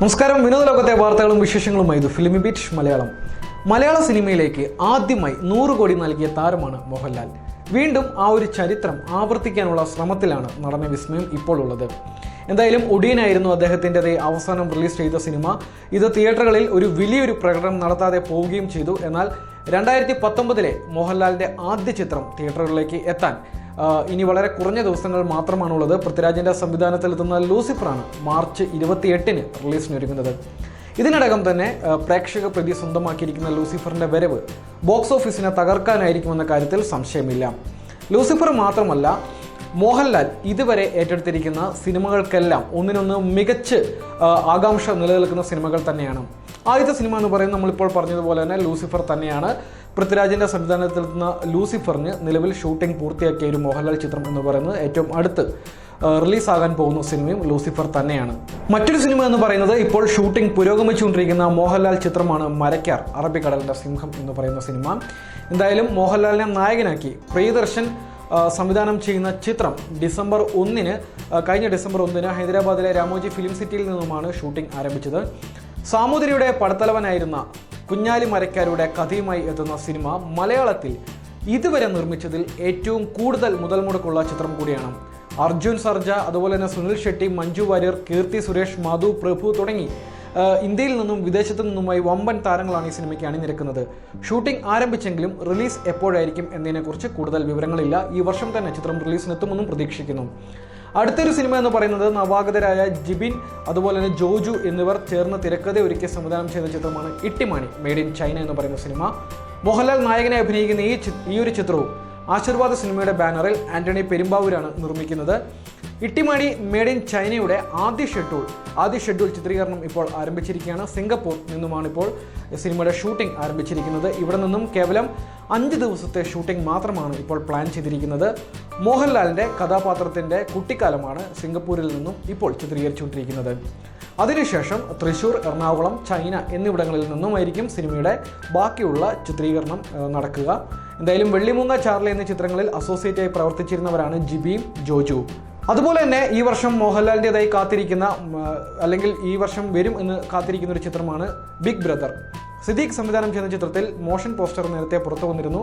നമസ്കാരം. വിനോദ ലോകത്തെ വാർത്തകളും വിശേഷങ്ങളുമായി ഇത് ഫിലിമി ബീറ്റ് മലയാളം. മലയാള സിനിമയിലേക്ക് ആദ്യമായി നൂറ് കോടി നൽകിയ താരമാണ് മോഹൻലാൽ. വീണ്ടും ആ ഒരു ചരിത്രം ആവർത്തിക്കാനുള്ള ശ്രമത്തിലാണ് നടന്ന വിസ്മയം ഇപ്പോൾ ഉള്ളത്. എന്തായാലും ഒടിയനായിരുന്നു അദ്ദേഹത്തിന്റെ അവസാനം റിലീസ് ചെയ്ത സിനിമ. ഇത് തിയേറ്ററുകളിൽ ഒരു വലിയൊരു പ്രകടനം നടത്താതെ പോവുകയും ചെയ്തു. എന്നാൽ രണ്ടായിരത്തി പത്തൊമ്പതിലെ മോഹൻലാലിന്റെ ആദ്യ ചിത്രം തിയേറ്ററുകളിലേക്ക് എത്താൻ ഇനി വളരെ കുറഞ്ഞ ദിവസങ്ങൾ മാത്രമാണുള്ളത്. പൃഥ്വിരാജിന്റെ സംവിധാനത്തിൽ എത്തുന്ന ലൂസിഫറാണ് മാർച്ച് ഇരുപത്തിയെട്ടിന് റിലീസിനൊരുങ്ങുന്നത് ഇതിനടകം തന്നെ പ്രേക്ഷക പ്രതി സ്വന്തമാക്കിയിരിക്കുന്ന ലൂസിഫറിന്റെ വരവ് ബോക്സ് ഓഫീസിനെ തകർക്കാനായിരിക്കുമെന്ന കാര്യത്തിൽ സംശയമില്ല. ലൂസിഫർ മാത്രമല്ല മോഹൻലാൽ ഇതുവരെ ഏറ്റെടുത്തിരിക്കുന്ന സിനിമകൾക്കെല്ലാം ഒന്നിനൊന്ന് മികച്ച് ആകാംക്ഷ നിലനിൽക്കുന്ന സിനിമകൾ തന്നെയാണ്. ആദ്യത്തെ സിനിമ എന്ന് പറയുന്നത് നമ്മളിപ്പോൾ പറഞ്ഞതുപോലെ തന്നെ ലൂസിഫർ തന്നെയാണ്. പൃഥ്വിരാജിന്റെ സംവിധാനത്തിൽ എത്തുന്ന ലൂസിഫറിന് നിലവിൽ ഷൂട്ടിംഗ് പൂർത്തിയാക്കിയ ഒരു മോഹൻലാൽ ചിത്രം എന്ന് പറയുന്നത് ഏറ്റവും അടുത്ത് റിലീസാകാൻ പോകുന്ന സിനിമയും ലൂസിഫർ തന്നെയാണ്. മറ്റൊരു സിനിമ എന്ന് പറയുന്നത് ഇപ്പോൾ ഷൂട്ടിംഗ് പുരോഗമിച്ചുകൊണ്ടിരിക്കുന്ന മോഹൻലാൽ ചിത്രമാണ് മരക്കാർ അറബിക്കടലിന്റെ സിംഹം എന്ന് പറയുന്ന സിനിമ. എന്തായാലും മോഹൻലാലിനെ നായകനാക്കി പ്രിയദർശൻ സംവിധാനം ചെയ്യുന്ന ചിത്രം ഡിസംബർ ഒന്നിന് കഴിഞ്ഞ ഡിസംബർ ഒന്നിന് ഹൈദരാബാദിലെ രാമോജി ഫിലിം സിറ്റിയിൽ നിന്നുമാണ് ഷൂട്ടിംഗ് ആരംഭിച്ചത്. സാമൂതിരിയുടെ പടത്തലവനായിരുന്ന കുഞ്ഞാലി മരക്കാരുടെ കഥയുമായി എത്തുന്ന സിനിമ മലയാളത്തിൽ ഇതുവരെ നിർമ്മിച്ചതിൽ ഏറ്റവും കൂടുതൽ മുതൽ മുടക്കുള്ള ചിത്രം കൂടിയാണ്. അർജുൻ സർജ അതുപോലെ തന്നെ സുനിൽ ഷെട്ടി മഞ്ജു വാര്യർ കീർത്തി സുരേഷ് മാധു പ്രഭു തുടങ്ങി ഇന്ത്യയിൽ നിന്നും വിദേശത്തു നിന്നുമായി വമ്പൻ താരങ്ങളാണ് ഈ സിനിമയ്ക്ക് അണിനിരക്കുന്നത്. ഷൂട്ടിംഗ് ആരംഭിച്ചെങ്കിലും റിലീസ് എപ്പോഴായിരിക്കും എന്നതിനെക്കുറിച്ച് കൂടുതൽ വിവരങ്ങളില്ല. ഈ വർഷം തന്നെ ചിത്രം റിലീസിനെത്തുമെന്നും പ്രതീക്ഷിക്കുന്നു. അടുത്തൊരു സിനിമ എന്ന് പറയുന്നത് നവാഗതരായ ജിബിൻ അതുപോലെ തന്നെ ജോജു എന്നിവർ ചേർന്ന് തിരക്കഥ ഒരുക്കി സംവിധാനം ചെയ്ത ചിത്രമാണ് ഇട്ടിമാണി മെയ്ഡ് ഇൻ ചൈന എന്ന് പറയുന്ന സിനിമ. മോഹൻലാൽ നായകനെ അഭിനയിക്കുന്ന ഈ ഈ ഒരു ചിത്രവും ആശീർവാദ് സിനിമയുടെ ബാനറിൽ ആന്റണി പെരുമ്പാവൂരാണ് നിർമ്മിക്കുന്നത്. ഇട്ടിമാടി മേഡ് ഇൻ ചൈനയുടെ ആദ്യ ഷെഡ്യൂൾ ആദ്യ ഷെഡ്യൂൾ ചിത്രീകരണം ഇപ്പോൾ ആരംഭിച്ചിരിക്കുകയാണ്. സിംഗപ്പൂർ നിന്നുമാണ് ഇപ്പോൾ സിനിമയുടെ ഷൂട്ടിംഗ് ആരംഭിച്ചിരിക്കുന്നത്. ഇവിടെ നിന്നും കേവലം അഞ്ച് ദിവസത്തെ ഷൂട്ടിംഗ് മാത്രമാണ് ഇപ്പോൾ പ്ലാൻ ചെയ്തിരിക്കുന്നത്. മോഹൻലാലിന്റെ കഥാപാത്രത്തിന്റെ കുട്ടിക്കാലമാണ് സിംഗപ്പൂരിൽ നിന്നും ഇപ്പോൾ ചിത്രീകരിച്ചുകൊണ്ടിരിക്കുന്നത്. അതിനുശേഷം തൃശൂർ എറണാകുളം ചൈന എന്നിവിടങ്ങളിൽ നിന്നുമായിരിക്കും സിനിമയുടെ ബാക്കിയുള്ള ചിത്രീകരണം നടക്കുക. എന്തായാലും വെള്ളിമൂങ്ങ ചാർലി എന്നീ ചിത്രങ്ങളിൽ അസോസിയേറ്റ് ആയി പ്രവർത്തിച്ചിരുന്നവരാണ് ജിബിയും ജോജു. അതുപോലെ തന്നെ ഈ വർഷം മോഹൻലാലിന്റെതായി കാത്തിരിക്കുന്ന അല്ലെങ്കിൽ ഈ വർഷം വരും എന്ന് കാത്തിരിക്കുന്ന ഒരു ചിത്രമാണ് ബിഗ് ബ്രദർ. സിദ്ദീഖ് സംവിധാനം ചെയ്യുന്ന ചിത്രത്തിൽ മോഷൻ പോസ്റ്റർ നേരത്തെ പുറത്തു വന്നിരുന്നു.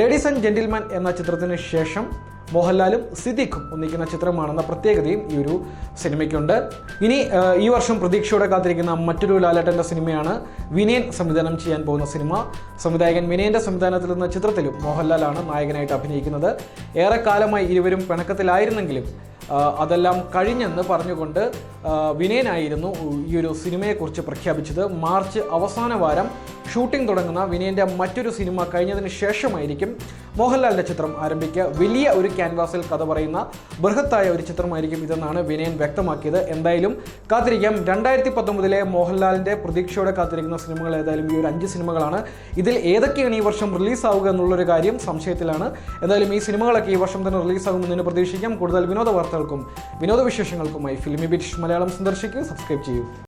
ലേഡീസ് ആൻഡ് ജെന്റിൽമാൻ എന്ന ചിത്രത്തിന് ശേഷം മോഹൻലാലും സിദ്ദിഖും ഒന്നിക്കുന്ന ചിത്രമാണെന്ന പ്രത്യേകതയും ഈ ഒരു സിനിമയ്ക്കുണ്ട്. ഇനി ഈ വർഷം പ്രതീക്ഷയോടെ കാത്തിരിക്കുന്ന മറ്റൊരു ലാലേട്ടന്റെ സിനിമയാണ് വിനയൻ സംവിധാനം ചെയ്യാൻ പോകുന്ന സിനിമ. സംവിധായകൻ വിനയന്റെ സംവിധാനത്തിൽ നിന്ന ചിത്രത്തിലും മോഹൻലാലാണ് നായകനായിട്ട് അഭിനയിക്കുന്നത്. ഏറെക്കാലമായി ഇരുവരും പിണക്കത്തിലായിരുന്നെങ്കിലും അതെല്ലാം കഴിഞ്ഞെന്ന് പറഞ്ഞുകൊണ്ട് വിനയനായിരുന്നു ഈ ഒരു സിനിമയെക്കുറിച്ച് പ്രഖ്യാപിച്ചത്. മാർച്ച് അവസാന വാരം ഷൂട്ടിംഗ് തുടങ്ങുന്ന വിനയന്റെ മറ്റൊരു സിനിമ കഴിഞ്ഞതിന് ശേഷമായിരിക്കും മോഹൻലാലിന്റെ ചിത്രം ആരംഭിക്കുക. വലിയ ഒരു ക്യാൻവാസിൽ കഥ പറയുന്ന ബൃഹത്തായ ഒരു ചിത്രമായിരിക്കും ഇതെന്നാണ് വിനയൻ വ്യക്തമാക്കിയത്. എന്തായാലും കാത്തിരിക്കാം. രണ്ടായിരത്തി പത്തൊമ്പതിലെ മോഹൻലാലിന്റെ പ്രതീക്ഷയോടെ കാത്തിരിക്കുന്ന സിനിമകൾ ഏതായാലും ഈ ഒരു അഞ്ച് സിനിമകളാണ്. ഇതിൽ ഏതൊക്കെയാണ് ഈ വർഷം റിലീസാവുക എന്നുള്ളൊരു കാര്യം സംശയത്തിലാണ്. എന്തായാലും ഈ സിനിമകളൊക്കെ ഈ വർഷം തന്നെ റിലീസാകുമെന്ന് പ്രതീക്ഷിക്കാം. കൂടുതൽ വിനോദ വാർത്തകൾക്കും വിനോദ വിശേഷങ്ങൾക്കുമായി ഫിലിമി ബിറ്റ് മലയാളം സന്ദർശിക്കുക. സബ്സ്ക്രൈബ് ചെയ്യൂ.